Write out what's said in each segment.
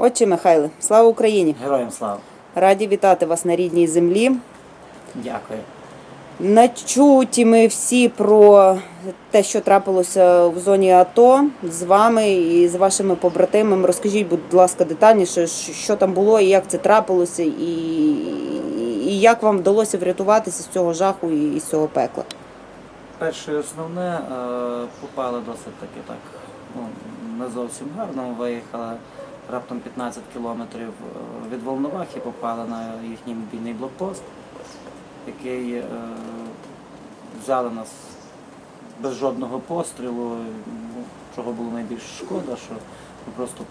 Отче Михайле, слава Україні! Героям слава. Раді вітати вас на рідній землі. Дякую. Начуті ми всі про те, що трапилося в зоні АТО з вами і з вашими побратимами. Розкажіть, будь ласка, детальніше, що там було, і як це трапилося, і, і як вам вдалося врятуватися з цього жаху і з цього пекла. Перше і основне, е, попали досить таки так, ну, не зовсім гарно. Виїхали раптом 15 кілометрів е, від Волновахи, попали на їхній мобільний блокпост, який е, взяли нас без жодного пострілу, ну, чого було найбільш шкода, що ми просто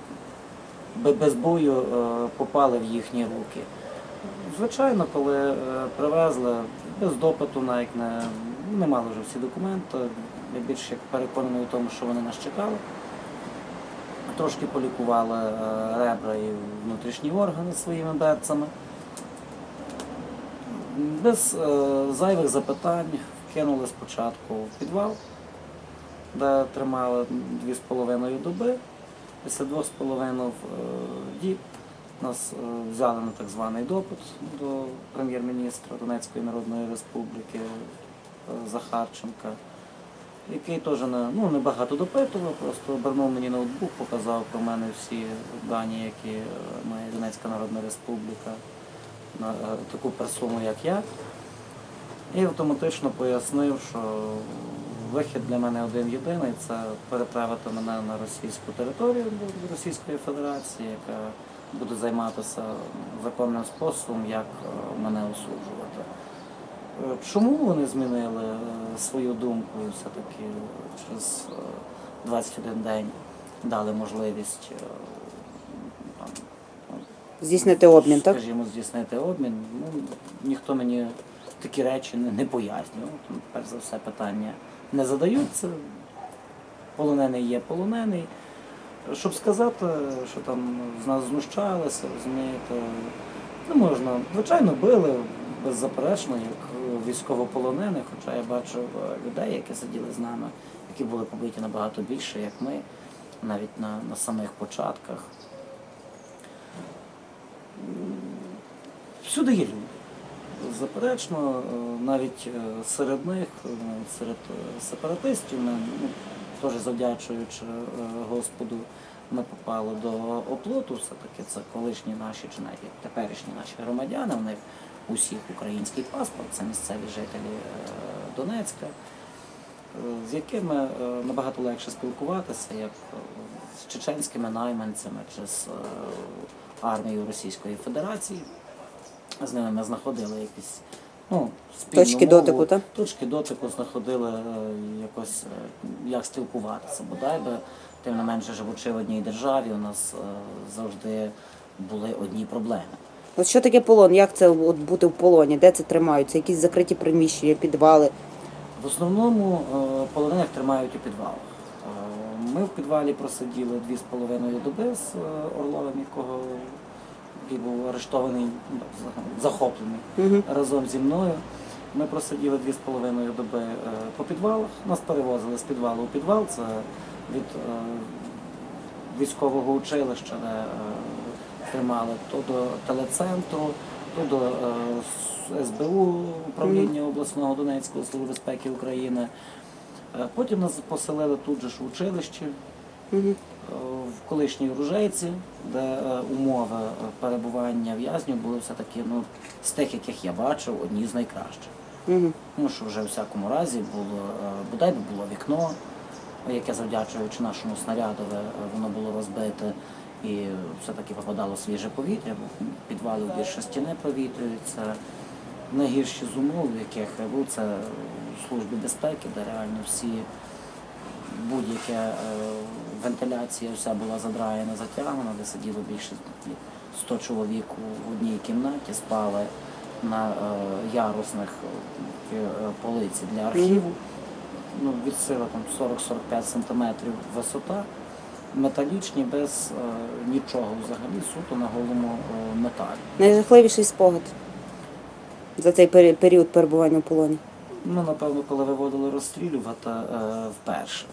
без бою е, попали в їхні руки. Звичайно, коли е, привезли без допиту, навіть не, не мали вже всі документи. Я більш як переконаний у тому, що вони нас чекали. Трошки полікували е, ребра і внутрішні органи своїми берцями. Без е, зайвих запитань кинули спочатку в підвал, де тримали дві з половиною доби. Після двох з половиною е, діб нас взяли на так званий допит до прем'єр-міністра Донецької Народної Республіки Захарченка, який теж не, ну, не багато допитував, просто обернув мені ноутбук, показав про мене всі дані, які е, має Донецька Народна Республіка на е, таку персону, як я. І автоматично пояснив, що вихід для мене один єдиний це переправити мене на російську територію Російської Федерації, яка буде займатися законним способом, як е, мене осуджувати. Е, Чому вони змінили е, свою думку і все-таки через е, 21 день дали можливість е, там, Здійснити обмін, так? Скажімо, здійснити обмін. Ну, ніхто мені такі речі не, не пояснював. Тому, перш за все, питання не задаються. Полонений є полонений. Щоб сказати, що там з нас знущалися, розумієте, не можна. Звичайно, били беззаперечно, як військовополонених, хоча я бачив е, людей, які сиділи з нами, які були побиті набагато більше, як ми, навіть на, на самих початках. Всюди є люди. Заперечно, е, навіть е, серед них, серед сепаратистів, ми, ну, теж завдячуючи Господу, ми попали до оплоту, все-таки це колишні наші чи навіть теперішні наші громадяни, в них усіх український паспорт, це місцеві жителі е, Донецька, е, з якими е, набагато легше спілкуватися, як з чеченськими найманцями чи з армією Російської Федерації. З ними ми знаходили якісь ну, спільну Точки мову, дотику, так? Точки дотику знаходили якось, як спілкуватися. Бодай би, тим не менше, живучи в одній державі, у нас завжди були одні проблеми. От що таке полон? Як це от бути в полоні? Де це тримаються? Якісь закриті приміщення, підвали? В основному е, полонених тримають у підвалах. Е, Ми в підвалі просиділи дві з половиною доби з е, Орловим, якого який був арештований, ну, захоплений Угу. разом зі мною. Ми просиділи дві з половиною доби по підвалах. Нас перевозили з підвалу у підвал. Це від військового училища, де тримали то до телецентру, то до е, СБУ управління обласного Донецького Служби безпеки України. Е, Потім нас поселили тут же ж в училищі е, в колишній Ружейці, де умови перебування в'язнів були все-таки ну, з тих, яких я бачив, одні з найкращих. Угу. Тому що вже у всякому разі було, бодай би було вікно, яке завдячуючи нашому снарядове, е, воно було розбите і все-таки попадало свіже повітря, бо підвали в більшості не провітрюються. Найгірші з умов, в яких я був, це в службі безпеки, де реально всі будь-яка е, вентиляція вся була задраєна, затягнена, де сиділо більше 100 чоловік у одній кімнаті, спали на е, ярусних е, полиці для архіву. Ну, від сили там 40-45 сантиметрів висота, металічні, без е, нічого взагалі, суто на голому е, металі. Найжахливіший спогад за цей період перебування в полоні. Ну, напевно, коли виводили розстрілювати е, вперше.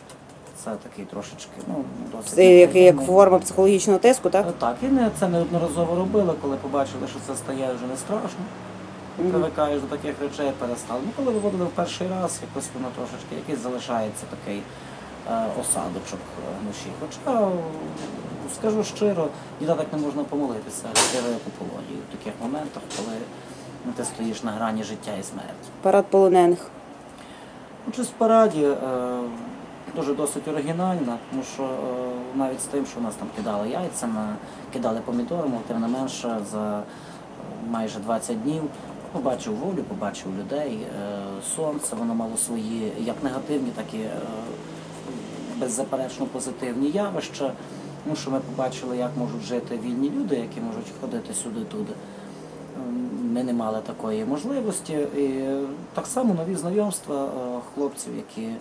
Це такий трошечки, ну, досить. Це як, як форма психологічного тиску, так? Так, і не, це неодноразово робили, коли побачили, що це стає вже не страшно. Мгм. Привикаєш до таких речей, перестали. Ну, коли виводили в перший раз, якось воно трошечки, якийсь залишається такий осадочок е, вночі. Хоча, е, скажу щиро, ніде так не можна помолитися щиро як у. В таких моментах, коли ну, ти стоїш на грані життя і смерті. Парад полонених. Участь в параді е, дуже досить оригінальна, тому що е, навіть з тим, що нас там кидали яйцями, кидали помідорами, тим не менше за е, майже 20 днів побачив волю, побачив людей, е, сонце, воно мало свої як негативні, так і е, беззаперечно позитивні явища. Тому що ми побачили, як можуть жити вільні люди, які можуть ходити сюди-туди. Ем, Ми не мали такої можливості. І так само нові знайомства е, хлопців, які е,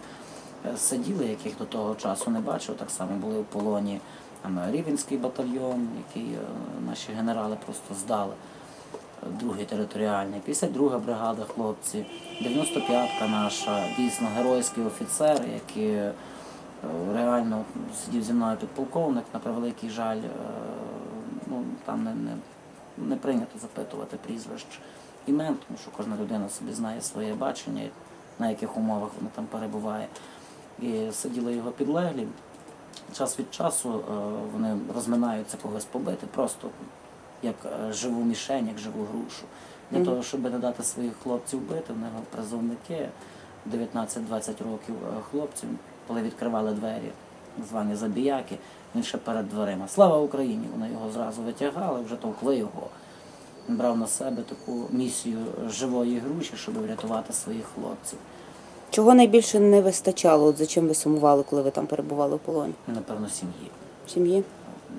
сиділи, яких до того часу не бачив, так само були в полоні. Рівенський батальйон, який е, наші генерали просто здали. Другий територіальний, 52 бригада хлопці, 95-ка наша, дійсно геройський офіцер, який е, реально сидів зі мною підполковник, на превеликий жаль, е, ну, там не, не, не прийнято запитувати прізвищ імен, тому що кожна людина собі знає своє бачення, на яких умовах вона там перебуває. І сиділи його підлеглі. Час від часу е, вони розминаються когось побити, просто як е, живу мішень, як живу грушу. Для того, щоб не дати своїх хлопців бити, в нього призовники 19-20 років е, хлопців, коли відкривали двері, звані забіяки, він ще перед дверима. Слава Україні! Вони його зразу витягали, вже товкли його. Він брав на себе таку місію живої груші, щоб врятувати своїх хлопців. Чого найбільше не вистачало? От за чим ви сумували, коли ви там перебували в полоні? Напевно, сім'ї. Сім'ї?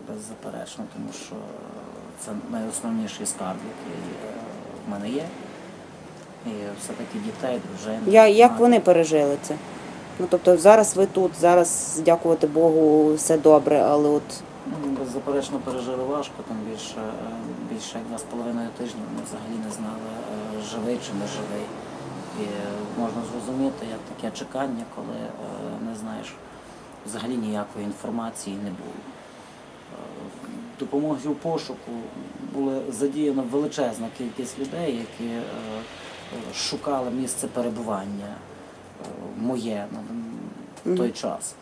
Беззаперечно, тому що це найосновніший скарб, який е, в мене є. І все-таки дітей, дружини. Я, як мати. вони пережили це? Ну тобто зараз ви тут, зараз, дякувати Богу, все добре, але от Ну, Беззаперечно пережили важко, тим більше е, більше два з половиною тижні вони взагалі не знали, е, живий чи не живий. І можна зрозуміти, як таке чекання, коли е, не знаєш взагалі ніякої інформації не було. В Допомозі у пошуку була задіяна величезна кількість людей, які шукали місце перебування моє на в той час.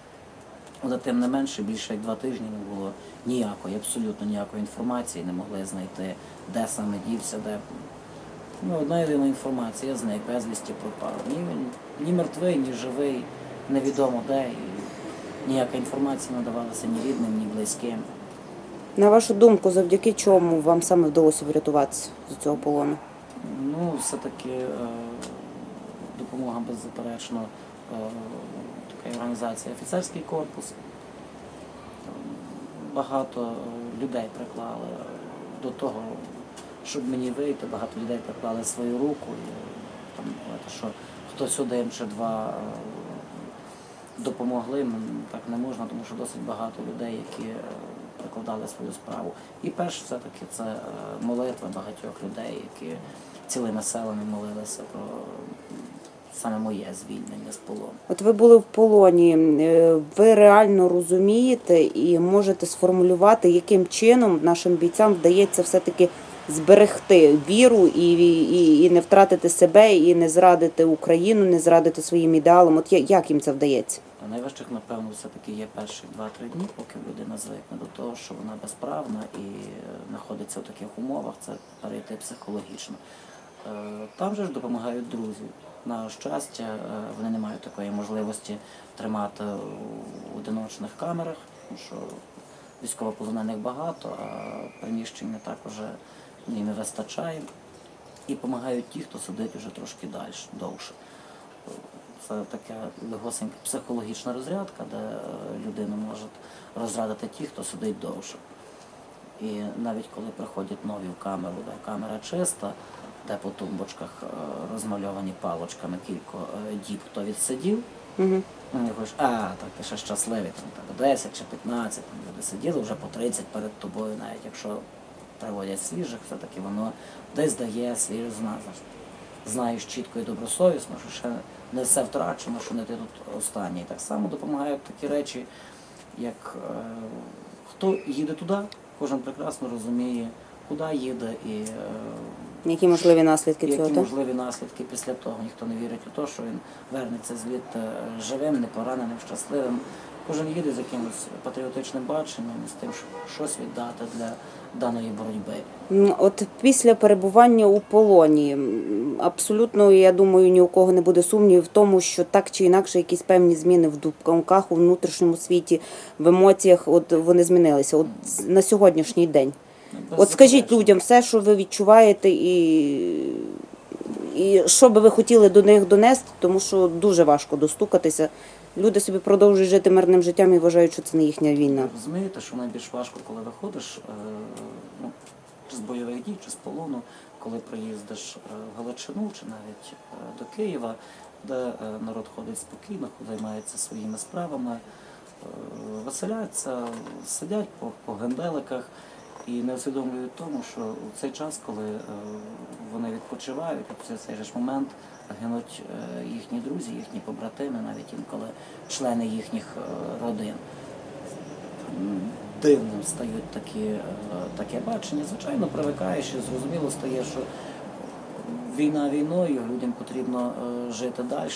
Але тим не менше, більше як два тижні не було ніякої, абсолютно ніякої інформації, не могли знайти, де саме дівся, де. Ну, одна єдина інформація, я зник, безвісті пропав. Ні, ні мертвий, ні живий, невідомо де. І ніяка інформація не давалася ні рідним, ні близьким. на вашу думку, завдяки чому вам саме вдалося врятуватися з цього полону? Ну, все-таки е, допомога беззаперечно е, така організація офіцерський корпус. Багато е, людей приклали до того, щоб мені вийти, багато людей приклали свою руку. І, там, що хтось один чи два е, допомогли, так не можна, тому що досить багато людей, які прикладали свою справу. І перш все-таки це молитва багатьох людей, які цілими селами молилися про саме моє звільнення з полону. От ви були в полоні, е, ви реально розумієте і можете сформулювати, яким чином нашим бійцям вдається все-таки зберегти віру і, і, і не втратити себе, і не зрадити Україну, не зрадити своїм ідеалам. От як їм це вдається? Найважчих, напевно, все-таки є перші 2-3 дні, поки людина звикне до того, що вона безправна і е, знаходиться в таких умовах, це перейти психологічно. Е, Там же ж допомагають друзі. На щастя, е, вони не мають такої можливості тримати у одиночних камерах, тому що військовополонених багато, а приміщень не так їм не вистачає. І допомагають ті, хто сидить вже трошки далі, довше. Це така легосенька психологічна розрядка, де е, людину можуть розрадити ті, хто сидить довше. І навіть коли приходять нові в камеру, де камера чиста, де по тумбочках е, розмальовані палочками кілька е, діб, хто відсидів, Угу. вони кажуть, а, так ти ще щасливий, там тебе 10 чи 15, там люди сиділи вже по 30 перед тобою, навіть якщо приводять свіжих, все-таки воно десь дає свіжу зназу. знаєш чітко і добросовісно, що ще не все втрачено, що не ти тут останній. Так само допомагають такі речі, як е, хто їде туди, кожен прекрасно розуміє, куди їде і е, Які можливі наслідки цього? Так? можливі наслідки після того. Ніхто не вірить у те, що він вернеться звідти е, живим, не пораненим, щасливим. Кожен їде з якимось патріотичним баченням, з тим, щоб щось віддати для даної боротьби. От після перебування у полоні абсолютно, я думаю, ні у кого не буде сумнівів в тому, що так чи інакше якісь певні зміни в думках у внутрішньому світі, в емоціях, от вони змінилися. От на сьогоднішній день. От скажіть людям все, що ви відчуваєте, і, і що би ви хотіли до них донести, тому що дуже важко достукатися. Люди собі продовжують жити мирним життям і вважають, що це не їхня війна. Розумієте, що найбільш важко, коли виходиш е, ну, з бойових дій, чи з полону, коли приїздиш е, в Галичину чи навіть е, до Києва, де народ ходить спокійно, займається своїми справами, веселяться, сидять по, по генделиках і не усвідомлюють тому, що у цей час, коли е, вони відпочивають, в цей же ж момент гинуть е, їхні друзі, їхні побратими, навіть інколи члени їхніх е, родин дивним стають такі, таке бачення. Звичайно, привикаєш і зрозуміло стає, що війна війною, людям потрібно жити далі.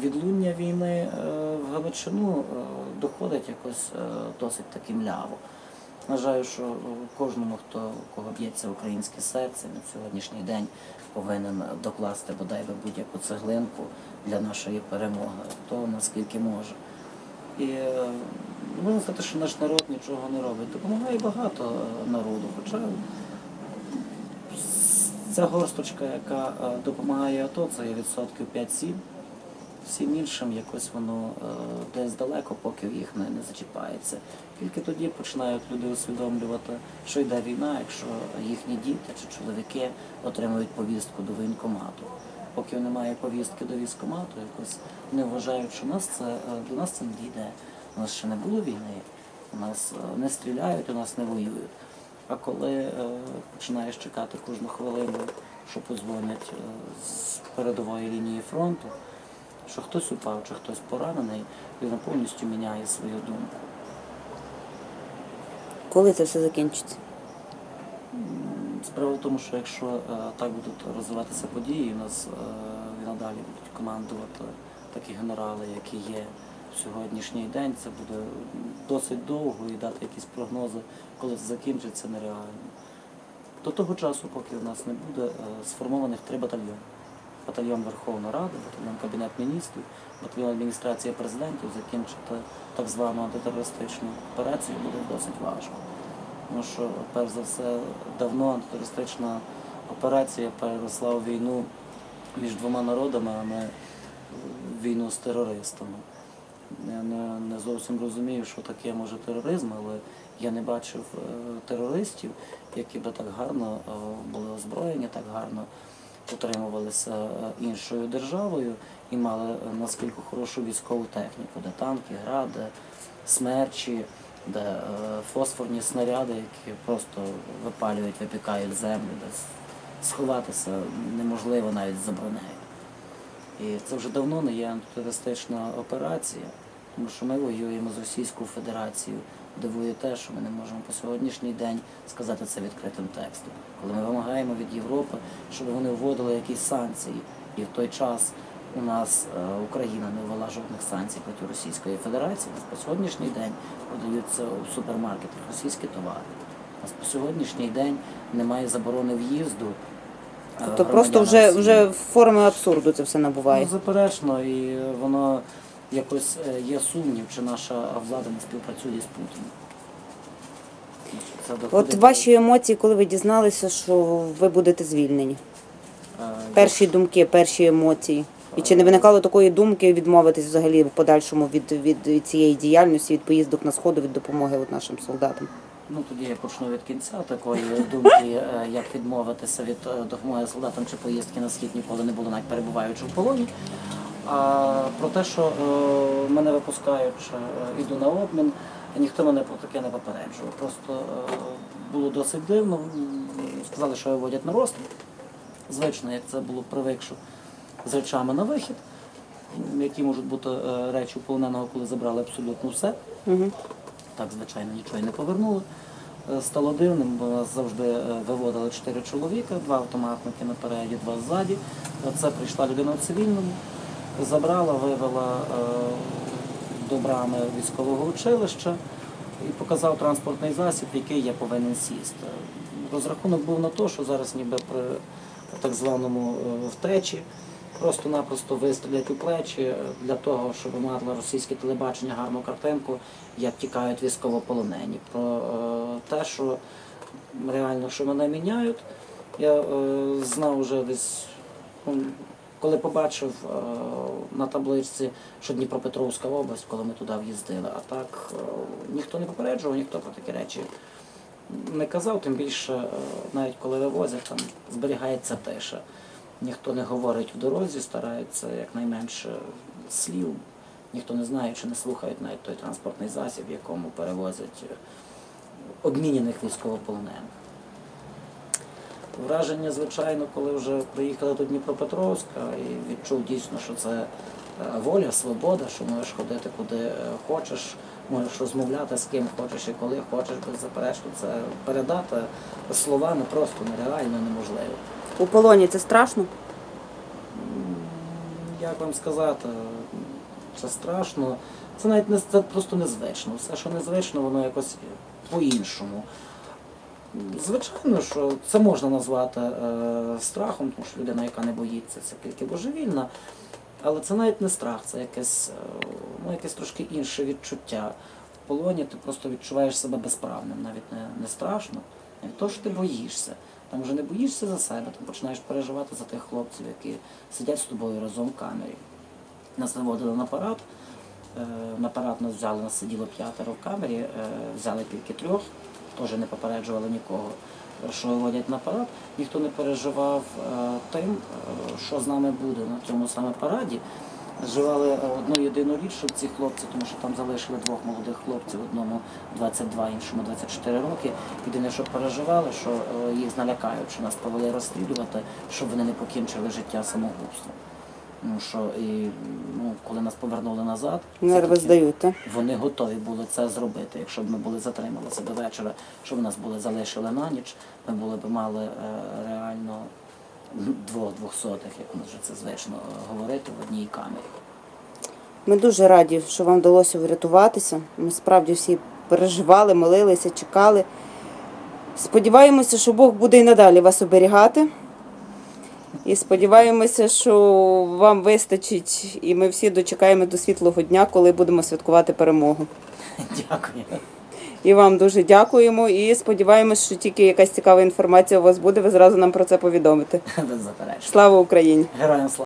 Відлуння війни в Галичину доходить якось досить таки мляво. Вважаю, що кожному, хто у кого б'ється українське серце, на сьогоднішній день повинен докласти бодай би будь-яку цеглинку для нашої перемоги, то наскільки може. І е, можна сказати, що наш народ нічого не робить. Допомагає багато народу. Хоча ця горсточка, яка е, допомагає АТО, це є відсотків 5-7. Всім іншим якось воно е, десь далеко, поки їх не, не зачіпається. Тільки тоді починають люди усвідомлювати, що йде війна, якщо їхні діти чи чоловіки отримують повістку до воєнкомату. Поки немає повістки до військкомату, якось не вважають, що нас це, е, до нас це не дійде. У нас ще не було війни, у нас е, не стріляють, у нас не воюють. А коли е, починаєш чекати кожну хвилину, що подзвонять е, з передової лінії фронту, що хтось упав чи хтось поранений, людина повністю міняє свою думку. Коли це все закінчиться? Справа в тому, що якщо е, так будуть розвиватися події, у нас е, і надалі будуть командувати такі генерали, які є в сьогоднішній день, це буде досить довго і дати якісь прогнози, коли це закінчиться, нереально. До того часу, поки в нас не буде е, сформованих три батальйони. Батальйон Верховної Ради, батальйон Кабінет міністрів, батальйон адміністрації президентів закінчити так звану антитерористичну операцію буде досить важко. Тому що, перш за все, давно антитерористична операція переросла у війну між двома народами, а не війну з терористами. Я не, не зовсім розумію, що таке може тероризм, але я не бачив е, терористів, які би так гарно е, були озброєні, так гарно утримувалися е, іншою державою і мали е, наскільки хорошу військову техніку, де танки, гради, смерчі, де е, фосфорні снаряди, які просто випалюють, випікають землю, де сховатися неможливо навіть за бронею. І це вже давно не є антитерористична операція, тому що ми воюємо з Російською Федерацією. Дивує те, що ми не можемо по сьогоднішній день сказати це відкритим текстом. Коли ми вимагаємо від Європи, щоб вони вводили якісь санкції, і в той час у нас е, Україна не ввела жодних санкцій проти Російської Федерації, у нас по сьогоднішній день продаються у супермаркетах російські товари. У нас по сьогоднішній день немає заборони в'їзду. е, Тобто просто вже, вже форми абсурду це все набуває. Ну, заперечно, і воно якось е, є сумнів, чи наша влада не співпрацює з Путіним. Це От доходить ваші емоції, коли ви дізналися, що ви будете звільнені? е, Перші думки, перші емоції. І чи не виникало такої думки відмовитись взагалі в подальшому від, від цієї діяльності, від поїздок на сходу, від допомоги от нашим солдатам? Ну тоді я почну від кінця такої думки, е, як відмовитися від е, допомоги солдатам чи поїздки на схід ніколи не було, навіть перебуваючи в полоні. А про те, що е, мене випускаючи, е, іду на обмін, ніхто мене про таке не попереджував. Просто е, було досить дивно. Сказали, що виводять на розстріл. звично, як це було привикшо з речами на вихід, які можуть бути е, речі у полоненого, коли забрали абсолютно все. Угу. Так, звичайно, нічого і не повернули. Е, Стало дивним, бо нас завжди е, виводили чотири чоловіка, два автоматники напереді, два ззаді. Е, Це прийшла людина в цивільному, забрала, вивела е, до брами військового училища і показав транспортний засіб, який я повинен сісти. Розрахунок був на те, що зараз ніби при так званому е, втечі просто-напросто вистрілять у плечі е, для того, щоб мати російське телебачення гарну картинку, як тікають військовополонені. Про те, що реально що мене міняють, я знав вже десь, ну, коли побачив е, на табличці, що Дніпропетровська область, коли ми туди в'їздили. А так е, ніхто не попереджував, ніхто про такі речі не казав, тим більше, е, навіть коли вивозять, там зберігається тиша. Ніхто не говорить в дорозі, старається якнайменше слів. Ніхто не знає чи не слухають навіть той транспортний засіб, в якому перевозять обмінених військовополонених. Враження, звичайно, коли вже приїхали до Дніпропетровська і відчув дійсно, що це е, воля, свобода, що можеш ходити куди е, хочеш, можеш розмовляти з ким хочеш і коли хочеш, беззаперечно. Це передати словами просто нереально неможливо. У полоні це страшно? Як вам сказати, це страшно. Це навіть не це просто незвично. Все, що незвично, воно якось по-іншому. Звичайно, що це можна назвати е, страхом, тому що людина, яка не боїться, це тільки божевільна. Але це навіть не страх, це якесь, е, ну, якесь трошки інше відчуття. В полоні ти просто відчуваєш себе безправним, навіть не, не страшно, не то, що ти боїшся. Там вже не боїшся за себе, там починаєш переживати за тих хлопців, які сидять з тобою разом в камері. Нас виводили на парад. Е, На парад нас взяли, нас сиділо п'ятеро в камері, е, взяли тільки трьох, теж не попереджували нікого, що виводять на парад. Ніхто не переживав е, тим, е, що з нами буде на цьому саме параді. Зживали е, одну єдину річ, щоб ці хлопці, тому що там залишили двох молодих хлопців, одному 22, іншому 24 роки. Єдине, що переживали, що е, їх налякають, що нас повели розслідувати, щоб вони не покінчили життя самогубством. Ну що і ну, коли нас повернули назад, Нерви здають, так? вони готові були це зробити. Якщо б ми були затрималися до вечора, щоб нас були залишили на ніч, ми були б мали е, реально двох двохсотих, як нас вже це звично говорити, в одній камері. Ми дуже раді, що вам вдалося врятуватися. Ми справді всі переживали, молилися, чекали. Сподіваємося, що Бог буде і надалі вас оберігати. І сподіваємося, що вам вистачить, і ми всі дочекаємо до світлого дня, коли будемо святкувати перемогу. Дякую. І вам дуже дякуємо. І сподіваємось, що тільки якась цікава інформація у вас буде, ви зразу нам про це повідомите. Беззаперечно. Слава Україні! Героям слава.